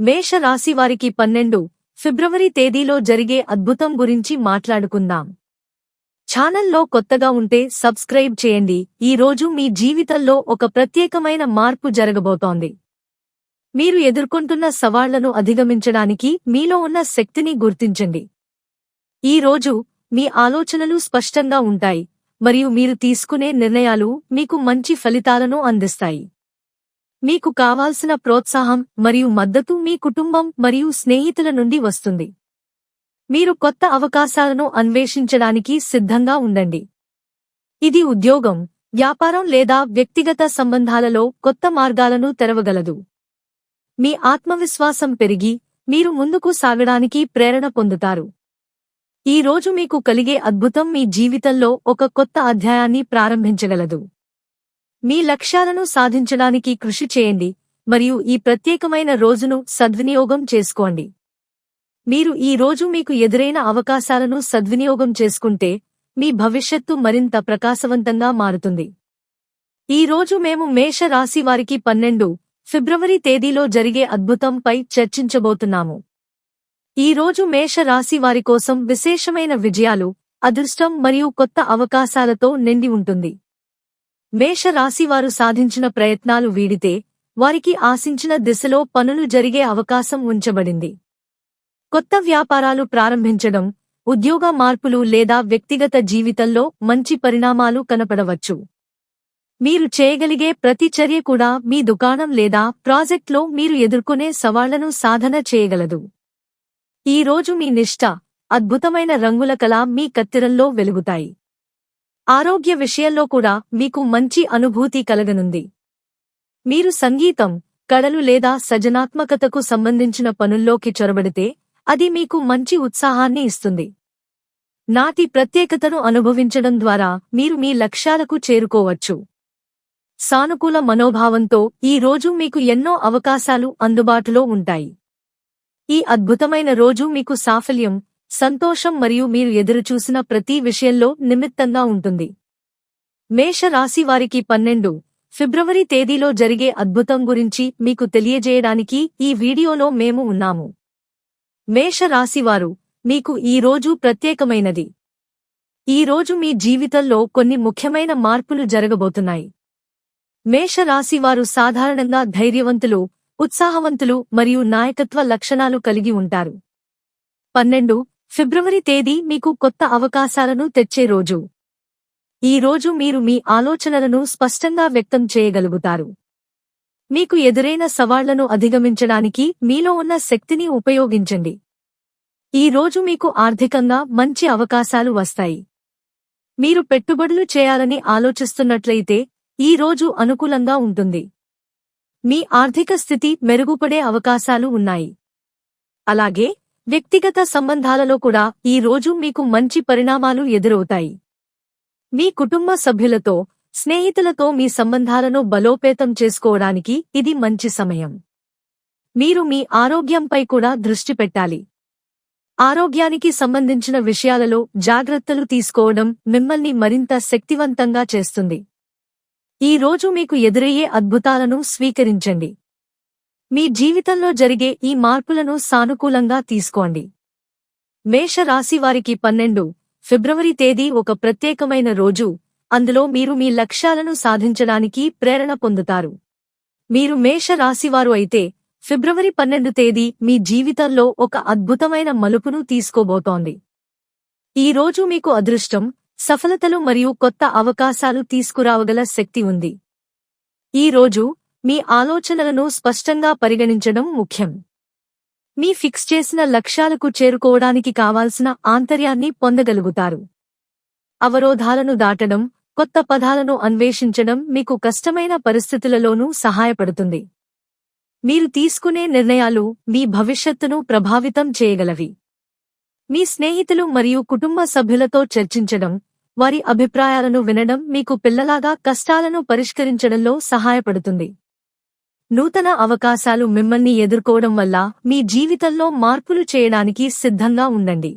మేషరాశి వారికి పన్నెండు. ఫిబ్రవరి తేదీలో జరిగే అద్భుతం గురించి మాట్లాడుకుందాం. ఛానల్లో కొత్తగా ఉంటే సబ్స్క్రైబ్ చేయండి. ఈ రోజు మీ జీవితంలో ఒక ప్రత్యేకమైన మార్పు జరగబోతోంది. మీరు ఎదుర్కొంటున్న సవాళ్ళను అధిగమించడానికి మీలో ఉన్న శక్తిని గుర్తించండి. ఈ రోజు మీ ఆలోచనలు స్పష్టంగా ఉంటాయి మరియు మీరు తీసుకునే నిర్ణయాలు మీకు మంచి ఫలితాలను అందిస్తాయి. మీకు కావాల్సిన ప్రోత్సాహం మరియు మద్దతు మీ కుటుంబం మరియు స్నేహితుల నుండి వస్తుంది. మీరు కొత్త అవకాశాలను అన్వేషించడానికి సిద్ధంగా ఉండండి. ఇది ఉద్యోగం వ్యాపారం లేదా వ్యక్తిగత సంబంధాలలో కొత్త మార్గాలను తెరవగలదు. మీ ఆత్మవిశ్వాసం పెరిగి మీరు ముందుకు సాగడానికి ప్రేరణ పొందుతారు. ఈ రోజు మీకు కలిగే అద్భుతం మీ జీవితంలో ఒక కొత్త అధ్యాయాన్ని ప్రారంభించగలదు. మీ లక్ష్యాలను సాధించడానికి కృషి చేయండి మరియు ఈ ప్రత్యేకమైన రోజును సద్వినియోగం చేసుకోండి. మీరు ఈ రోజు మీకు ఎదురైన అవకాశాలను సద్వినియోగం చేసుకుంటే మీ భవిష్యత్తు మరింత ప్రకాశవంతంగా మారుతుంది. ఈ రోజు మేము మేష రాశి వారికి పన్నెండు ఫిబ్రవరి తేదీలో జరిగే అద్భుతంపై చర్చించబోతున్నాము. ఈ రోజు మేష రాశి వారి కోసం విశేషమైన విజయాలు అదృష్టం మరియు కొత్త అవకాశాలతో నిండి ఉంటుంది. మేష రాశివారు సాధించిన ప్రయత్నాలు వీడితే వారికి ఆశించిన దిశలో పనులు జరిగే అవకాశం ఉంచబడింది. కొత్త వ్యాపారాలు ప్రారంభించడం ఉద్యోగ మార్పులు లేదా వ్యక్తిగత జీవితంలో మంచి పరిణామాలు కనపడవచ్చు. మీరు చేయగలిగే ప్రతి చర్య కూడా మీ దుకాణం లేదా ప్రాజెక్ట్లో మీరు ఎదుర్కొనే సవాళ్ళను సాధన చేయగలదు. ఈ రోజు మీ నిష్ట అద్భుతమైన రంగుల కళ మీ కత్తిరంలో వెలుగుతాయి. ఆరోగ్య విషయంలో కూడా మీకు మంచి అనుభూతి కలగనుంది. మీరు సంగీతం కళలు లేదా సజనాత్మకతకు సంబంధించిన పనుల్లోకి చొరబడితే అది మీకు మంచి ఉత్సాహాన్ని ఇస్తుంది. నాటి ప్రత్యేకతను అనుభవించడం ద్వారా మీరు మీ లక్ష్యాలకు చేరుకోవచ్చు. సానుకూల మనోభావంతో ఈ రోజు మీకు ఎన్నో అవకాశాలు అందుబాటులో ఉంటాయి. ఈ అద్భుతమైన రోజు మీకు సాఫల్యం సంతోషం మరియు మీరు ఎదురుచూసిన ప్రతి విషయంలో నిమిత్తంగా ఉంటుంది. మేష రాశి వారికి పన్నెండు. ఫిబ్రవరి తేదీలో జరిగే అద్భుతం గురించి మీకు తెలియజేయడానికి ఈ వీడియోలో మేము ఉన్నాము. మేష రాశివారు మీకు ఈ రోజు ప్రత్యేకమైనది. ఈ రోజు మీ జీవితంలో కొన్ని ముఖ్యమైన మార్పులు జరగబోతున్నాయి. మేష రాశివారు సాధారణంగా ధైర్యవంతులు ఉత్సాహవంతులు మరియు నాయకత్వ లక్షణాలు కలిగి ఉంటారు. పన్నెండు. ఫిబ్రవరి తేదీ మీకు కొత్త అవకాశాలను తెచ్చే రోజు. ఈ రోజు మీరు మీ ఆలోచనలను స్పష్టంగా వ్యక్తం చేయగలుగుతారు. మీకు ఎదురైన సవాళ్ళను అధిగమించడానికి మీలో ఉన్న శక్తిని ఉపయోగించండి. ఈ రోజు మీకు ఆర్థికంగా మంచి అవకాశాలు వస్తాయి. మీరు పెట్టుబడులు చేయాలని ఆలోచిస్తున్నట్లయితే ఈ రోజు అనుకూలంగా ఉంటుంది. మీ ఆర్థిక స్థితి మెరుగుపడే అవకాశాలు ఉన్నాయి. అలాగే వ్యక్తిగత సంబంధాలలో కూడా ఈ రోజు మీకు మంచి పరిణామాలు ఎదురవుతాయి. మీ కుటుంబ సభ్యులతో స్నేహితులతో మీ సంబంధాలను బలోపేతం చేసుకోవడానికి ఇది మంచి సమయం. మీరు మీ ఆరోగ్యంపై కూడా దృష్టి పెట్టాలి. ఆరోగ్యానికి సంబంధించిన విషయాలలో జాగ్రత్తలు తీసుకోవడం మిమ్మల్ని మరింత శక్తివంతంగా చేస్తుంది. ఈ రోజు మీకు ఎదురయ్యే అద్భుతాలను స్వీకరించండి. మీ జీవితంలో జరిగే ఈ మార్పులను సానుకూలంగా తీసుకోండి. మేష రాశి వారికి పన్నెండు ఫిబ్రవరి తేదీ ఒక ప్రత్యేకమైన రోజు అందులో మీరు మీ లక్ష్యాలను సాధించడానికి ప్రేరణ పొందుతారు. మీరు మేష రాశివారు అయితే ఫిబ్రవరి పన్నెండు తేదీ మీ జీవితంలో ఒక అద్భుతమైన మలుపును తీసుకోబోతోంది. ఈ రోజు మీకు అదృష్టం సఫలతలు మరియు కొత్త అవకాశాలు తీసుకురావగల శక్తి ఉంది. ఈ రోజు మీ ఆలోచనలను స్పష్టంగా పరిగణించడం ముఖ్యం. మీ ఫిక్స్ చేసిన లక్ష్యాలకు చేరుకోవడానికి కావాల్సిన ఆంతర్యాన్ని పొందగలుగుతారు. అవరోధాలను దాటడం కొత్త పదాలను అన్వేషించడం మీకు కష్టమైన పరిస్థితులలోనూ సహాయపడుతుంది. మీరు తీసుకునే నిర్ణయాలు మీ భవిష్యత్తును ప్రభావితం చేయగలవి. మీ స్నేహితులు మరియు కుటుంబ సభ్యులతో చర్చించడం వారి అభిప్రాయాలను వినడం మీకు పిల్లలాగా కష్టాలను పరిష్కరించడంలో సహాయపడుతుంది. నూతన అవకాశాలు మిమ్మల్ని ఎదుర్కోవడం వల్ల మీ జీవితంలో మార్పులు చేయడానికి సిద్ధంగా ఉండండి.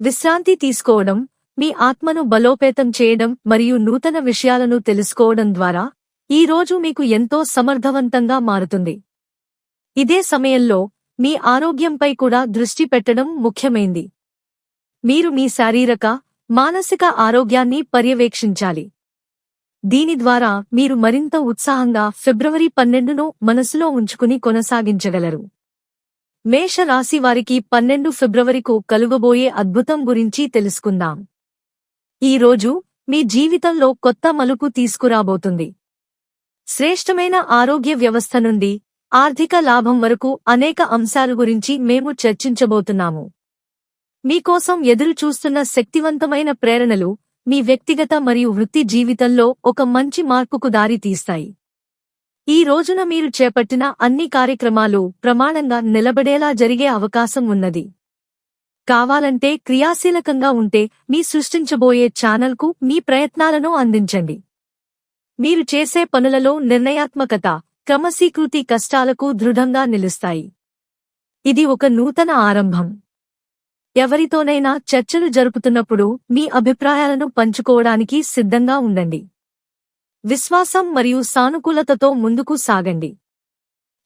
విశ్రాంతి తీసుకోవడం మీ ఆత్మను బలోపేతం చేయడం మరియు నూతన విషయాలను తెలుసుకోవడం ద్వారా ఈ రోజు మీకు ఎంతో సమర్థవంతంగా మారుతుంది. ఇదే సమయంలో మీ ఆరోగ్యంపై కూడా దృష్టి పెట్టడం ముఖ్యమైంది. మీరు మీ శారీరక మానసిక ఆరోగ్యాన్ని పర్యవేక్షించాలి. దీని ద్వారా మీరు మరింత ఉత్సాహంగా ఫిబ్రవరి పన్నెండును మనసులో ఉంచుకుని కొనసాగించగలరు. మేష రాశి వారికి పన్నెండు ఫిబ్రవరికు కలుగబోయే అద్భుతం గురించి తెలుసుకుందాం. ఈ రోజు మీ జీవితంలో కొత్త మలుపు తీసుకురాబోతుంది. శ్రేష్టమైన ఆరోగ్య వ్యవస్థ నుండి ఆర్థిక లాభం వరకు అనేక అంశాల గురించి మేము చర్చించబోతున్నాము. మీకోసం ఎదురు చూస్తున్న శక్తివంతమైన ప్రేరణలు మీ వ్యక్తిగత మరియు వృత్తి జీవితంలో ఒక మంచి మార్పుకు దారి తీస్తాయి. ఈ రోజున మీరు చేపట్టిన అన్ని కార్యక్రమాలు ప్రమాణంగా నిలబడేలా జరిగే అవకాశం ఉన్నది. కావాలంటే క్రియాశీలకంగా ఉంటే మీ సృష్టించబోయే ఛానల్కు మీ ప్రయత్నాలను అందించండి. మీరు చేసే పనులలో నిర్ణయాత్మకత క్రమశీకృతి కష్టాలకు దృఢంగా నిలుస్తాయి. ఇది ఒక నూతన ఆరంభం. ఎవరితోనైనా చర్చలు జరుపుతున్నప్పుడు మీ అభిప్రాయాలను పంచుకోవడానికి సిద్ధంగా ఉండండి. విశ్వాసం మరియు సానుకూలతతో ముందుకు సాగండి.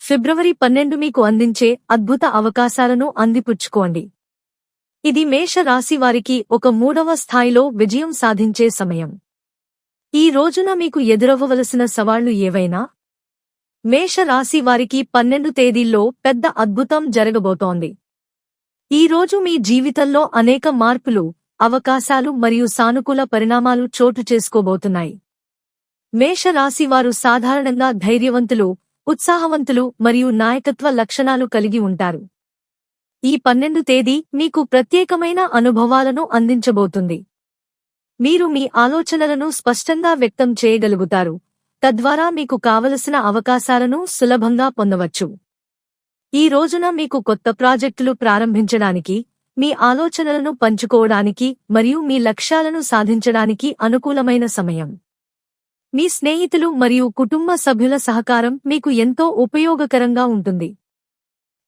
ఫిబ్రవరి పన్నెండు మీకు అందించే అద్భుత అవకాశాలను అందిపుచ్చుకోండి. ఇది మేష రాశి వారికి ఒక మూడవ స్థాయిలో విజయం సాధించే సమయం. ఈ రోజున మీకు ఎదురవ్వవలసిన సవాళ్ళు ఏవైనా? మేష రాశి వారికి పన్నెండు తేదీల్లో పెద్ద అద్భుతం జరగబోతోంది. ఈ రోజు మీ జీవితంలో అనేక మార్పులు అవకాశాలు మరియు సానుకూల పరిణామాలు చోటు చేసుకోబోతున్నాయి. మేషరాశివారు సాధారణంగా ధైర్యవంతులు ఉత్సాహవంతులు మరియు నాయకత్వ లక్షణాలు కలిగి ఉంటారు. ఈ పన్నెండు తేదీ మీకు ప్రత్యేకమైన అనుభవాలను అందించబోతుంది. మీరు మీ ఆలోచనలను స్పష్టంగా వ్యక్తం చేయగలుగుతారు. తద్వారా మీకు కావలసిన అవకాశాలను సులభంగా పొందవచ్చు. ఈ రోజున మీకు కొత్త ప్రాజెక్టులు ప్రారంభించడానికి మీ ఆలోచనలను పంచుకోవడానికి మరియు మీ లక్ష్యాలను సాధించడానికి అనుకూలమైన సమయం. మీ స్నేహితులు మరియు కుటుంబ సభ్యుల సహకారం మీకు ఎంతో ఉపయోగకరంగా ఉంటుంది.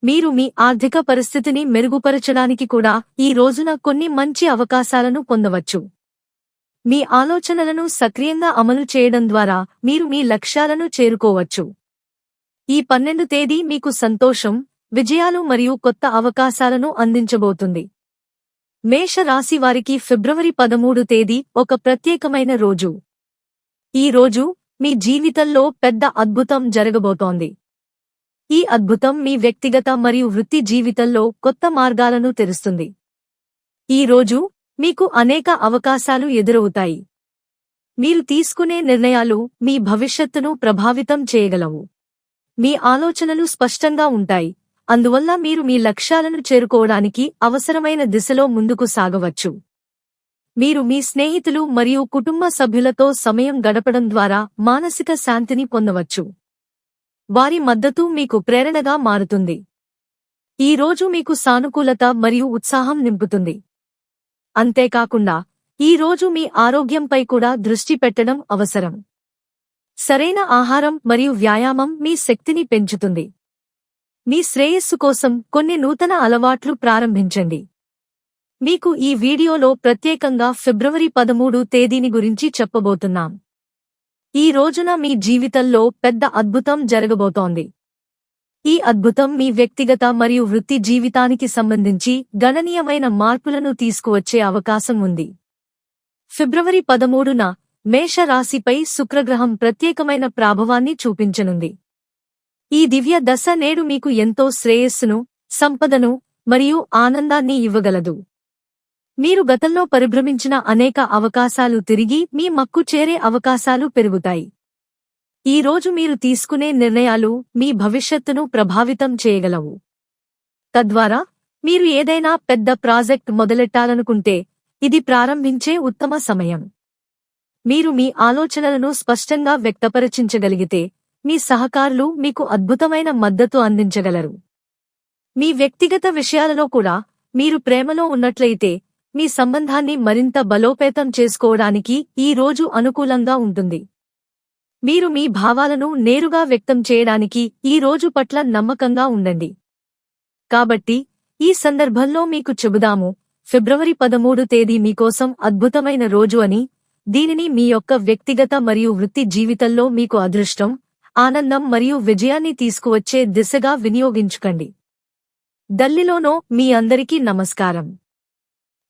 మీరు మీ ఆర్థిక పరిస్థితిని మెరుగుపరచడానికి కూడా ఈ రోజున కొన్ని మంచి అవకాశాలను పొందవచ్చు. మీ ఆలోచనలను సక్రియంగా అమలు చేయడం ద్వారా మీరు మీ లక్ష్యాలను చేరుకోవచ్చు. ఈ పన్నెండు తేదీ మీకు సంతోషం విజయాలు మరియు కొత్త అవకాశాలను అందించబోతుంది. మేష రాశి వారికి ఫిబ్రవరి పదమూడు తేదీ ఒక ప్రత్యేకమైన రోజు. ఈ రోజు మీ జీవితంలో పెద్ద అద్భుతం జరగబోతోంది. ఈ అద్భుతం మీ వ్యక్తిగత మరియు వృత్తి జీవితంలో కొత్త మార్గాలను తెరుస్తుంది. ఈ రోజు మీకు అనేక అవకాశాలు ఎదురవుతాయి. మీరు తీసుకునే నిర్ణయాలు మీ భవిష్యత్తును ప్రభావితం చేయగలవు. మీ ఆలోచనలు స్పష్టంగా ఉంటాయి. అందువల్ల మీరు మీ లక్ష్యాలను చేరుకోవడానికి అవసరమైన దిశలో ముందుకు సాగవచ్చు. మీరు మీ స్నేహితులు మరియు కుటుంబ సభ్యులతో సమయం గడపడం ద్వారా మానసిక శాంతిని పొందవచ్చు. వారి మద్దతు మీకు ప్రేరణగా మారుతుంది. ఈ రోజు మీకు సానుకూలత మరియు ఉత్సాహం నింపుతుంది. అంతేకాకుండా ఈ రోజు మీ ఆరోగ్యంపై కూడా దృష్టి పెట్టడం అవసరం. సరైన ఆహారం మరియు వ్యాయామం మీ శక్తిని పెంచుతుంది. మీ శ్రేయస్సు కోసం కొన్ని నూతన అలవాట్లు ప్రారంభించండి. మీకు ఈ వీడియోలో ప్రత్యేకంగా ఫిబ్రవరి పదమూడు తేదీని గురించి చెప్పబోతున్నాం. ఈ రోజున మీ జీవితంలో పెద్ద అద్భుతం జరగబోతోంది. ఈ అద్భుతం మీ వ్యక్తిగత మరియు వృత్తి జీవితానికి సంబంధించి గణనీయమైన మార్పులను తీసుకువచ్చే అవకాశం ఉంది. ఫిబ్రవరి పదమూడున మేష రాశిపై శుక్రగ్రహం ప్రత్యేకమైన ప్రాభవాన్ని చూపించనుంది. ఈ దివ్య దశ నేడు మీకు ఎంతో శ్రేయస్సును సంపదను మరియు ఆనందాన్ని ఇవ్వగలదు. మీరు గతంలో పరిభ్రమించిన అనేక అవకాశాలు తిరిగి మీ మక్కు చేరే అవకాశాలు పెరుగుతాయి. ఈ రోజు మీరు తీసుకునే నిర్ణయాలు మీ భవిష్యత్తును ప్రభావితం చేయగలవు. తద్వారా మీరు ఏదైనా పెద్ద ప్రాజెక్ట్ మొదలెట్టాలనుకుంటే ఇది ప్రారంభించే ఉత్తమ సమయం. మీరు మీ ఆలోచనలను స్పష్టంగా వ్యక్తపరచించగలిగితే మీ సహకారులు మీకు అద్భుతమైన మద్దతు అందించగలరు. మీ వ్యక్తిగత విషయాలలో కూడా మీరు ప్రేమలో ఉన్నట్లయితే మీ సంబంధాన్ని మరింత బలోపేతం చేసుకోవడానికి ఈ రోజు అనుకూలంగా ఉంటుంది. మీరు మీ భావాలను నేరుగా వ్యక్తం చేయడానికి ఈ రోజు పట్ల నమ్మకంగా ఉండండి. కాబట్టి ఈ సందర్భంలో మీకు చెబుదాము ఫిబ్రవరి పదమూడు తేదీ మీకోసం అద్భుతమైన రోజు అని దీనిని మీ యొక్క వ్యక్తిగత మరియు వృత్తి జీవితంలో మీకు అదృష్టం ఆనందం మరియు విజయాన్ని తీసుకువచ్చే దిశగా వినియోగించుకండి. దల్లిలోనో మీ అందరికీ నమస్కారం.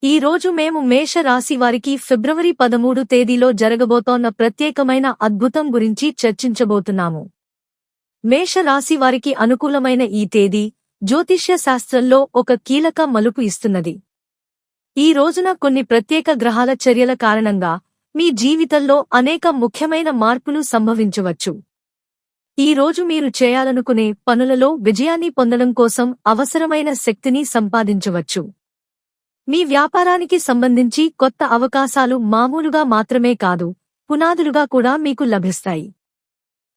ఈ రోజు మేము మేష రాశి వారికి ఫిబ్రవరి పదమూడు తేదీలో జరగబోతోన్న ప్రత్యేకమైన అద్భుతం గురించి చర్చించబోతున్నాము. మేష రాశి వారికి అనుకూలమైన ఈ తేదీ జ్యోతిష్య శాస్త్రంలో ఒక కీలక మలుపు ఇస్తున్నది. ఈ రోజున కొన్ని ప్రత్యేక గ్రహాల చర్యల కారణంగా మీ జీవితంలో అనేక ముఖ్యమైన మార్పులు సంభవించవచ్చు. ఈ రోజు మీరు చేయాలనుకునే పనులలో విజయాన్ని పొందడం కోసం అవసరమైన శక్తిని సంపాదించవచ్చు. మీ వ్యాపారానికి సంబంధించి కొత్త అవకాశాలు మామూలుగా మాత్రమే కాదు పునాదులుగా కూడా మీకు లభిస్తాయి.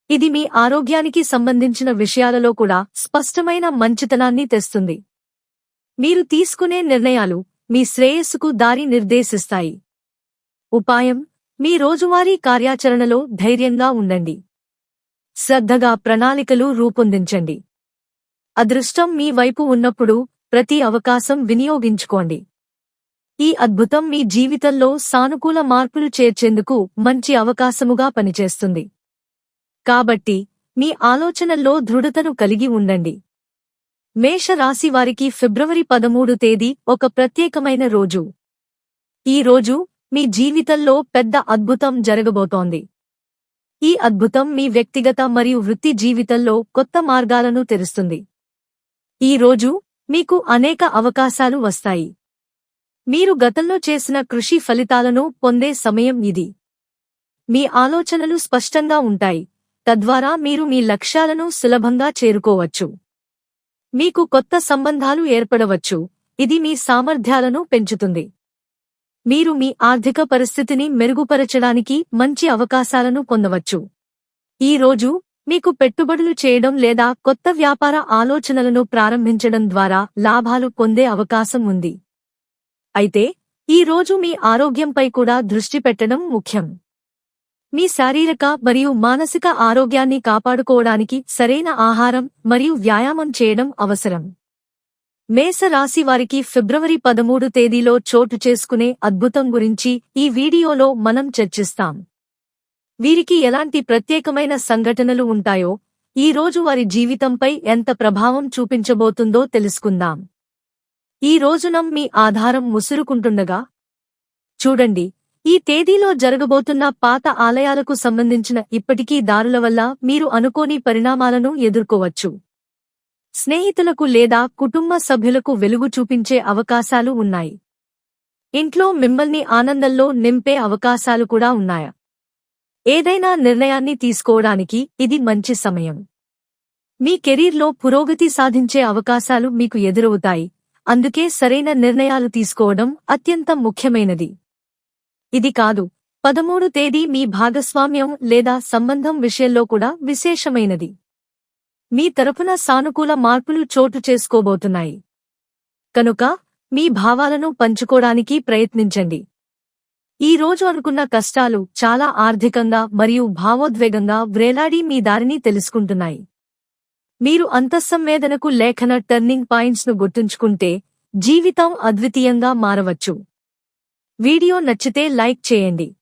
ఇది మీ ఆరోగ్యానికి సంబంధించిన విషయాలలో కూడా స్పష్టమైన మంచితనాన్ని తెస్తుంది. మీరు తీసుకునే నిర్ణయాలు మీ శ్రేయస్సుకు దారి నిర్దేశిస్తాయి. ఉపాయం మీ రోజువారీ కార్యాచరణలో ధైర్యంగా ఉండండి. శ్రద్ధగా ప్రణాళికలు రూపొందించండి. అదృష్టం మీ వైపు ఉన్నప్పుడు ప్రతి అవకాశం వినియోగించుకోండి. ఈ అద్భుతం మీ జీవితంలో సానుకూల మార్పులు చేర్చేందుకు మంచి అవకాశముగా పనిచేస్తుంది. కాబట్టి మీ ఆలోచనల్లో దృఢతను కలిగి ఉండండి. మేష రాశి వారికి ఫిబ్రవరి పదమూడు తేదీ ఒక ప్రత్యేకమైన రోజు. ఈ రోజు మీ జీవితంలో పెద్ద అద్భుతం జరగబోతోంది. ఈ అద్భుతం మీ వ్యక్తిగత మరియు వృత్తి జీవితంలో కొత్త మార్గాలను తెరుస్తుంది. ఈ రోజు మీకు అనేక అవకాశాలు వస్తాయి. మీరు గతంలో చేసిన కృషి ఫలితాలను పొందే సమయం ఇది. మీ ఆలోచనలు స్పష్టంగా ఉంటాయి. తద్వారా మీరు మీ లక్ష్యాలను సులభంగా చేరుకోవచ్చు. మీకు కొత్త సంబంధాలు ఏర్పడవచ్చు. ఇది మీ సామర్థ్యాలను పెంచుతుంది. మీరు మీ ఆర్థిక పరిస్థితిని మెరుగుపరచడానికి మంచి అవకాశాలను పొందవచ్చు. ఈ రోజు మీకు పెట్టుబడులు చేయడం లేదా కొత్త వ్యాపార ఆలోచనలను ప్రారంభించడం ద్వారా లాభాలు పొందే అవకాశం ఉంది. అయితే ఈ రోజు మీ ఆరోగ్యంపై కూడా దృష్టి పెట్టడం ముఖ్యం. మీ శారీరక మరియు మానసిక ఆరోగ్యాన్ని కాపాడుకోవడానికి సరైన ఆహారం మరియు వ్యాయామం చేయడం అవసరం. మేష రాశి వారికి ఫిబ్రవరి పదమూడు తేదీలో చోటు చేసుకునే అద్భుతం గురించి ఈ వీడియోలో మనం చర్చిస్తాం. వీరికి ఎలాంటి ప్రత్యేకమైన సంఘటనలు ఉంటాయో ఈ రోజు వారి జీవితంపై ఎంత ప్రభావం చూపించబోతుందో తెలుసుకుందాం. ఈ రోజున మీ ఆధారం ముసురుకుంటుండగా చూడండి ఈ తేదీలో జరగబోతున్న పాత ఆలయాలకు సంబంధించిన ఇప్పటికీ దారుల వల్ల మీరు అనుకోని పరిణామాలను ఎదుర్కోవచ్చు. స్నేహితులకు లేదా కుటుంబ సభ్యులకు వెలుగు చూపించే అవకాశాలు ఉన్నాయి. ఇంట్లో మిమ్మల్ని ఆనందంలో నింపే అవకాశాలు కూడా ఉన్నాయా? ఏదైనా నిర్ణయాన్ని తీసుకోవడానికి ఇది మంచి సమయం. మీ కెరీర్లో పురోగతి సాధించే అవకాశాలు మీకు ఎదురవుతాయి. అందుకే సరైన నిర్ణయాలు తీసుకోవడం అత్యంత ముఖ్యమైనది. ఇది కాదు పదమూడు తేదీ మీ భాగస్వామ్యం లేదా సంబంధం విషయంలో కూడా విశేషమైనది. మీ తరపున సానుకూల మార్పులు చోటు చేసుకోబోతున్నాయి. కనుక మీ భావాలను పంచుకోడానికి ప్రయత్నించండి. ఈ రోజు అనుకున్న కష్టాలు చాలా ఆర్థికంగా మరియు భావోద్వేగంగా వ్రేలాడి మీ దారిని తెలుసుకుంటున్నాయి. మీరు అంతఃసంవేదనకు లేఖన టర్నింగ్ పాయింట్స్ను గుర్తుంచుకుంటే జీవితం అద్వితీయంగా మారవచ్చు. వీడియో నచ్చితే లైక్ చేయండి.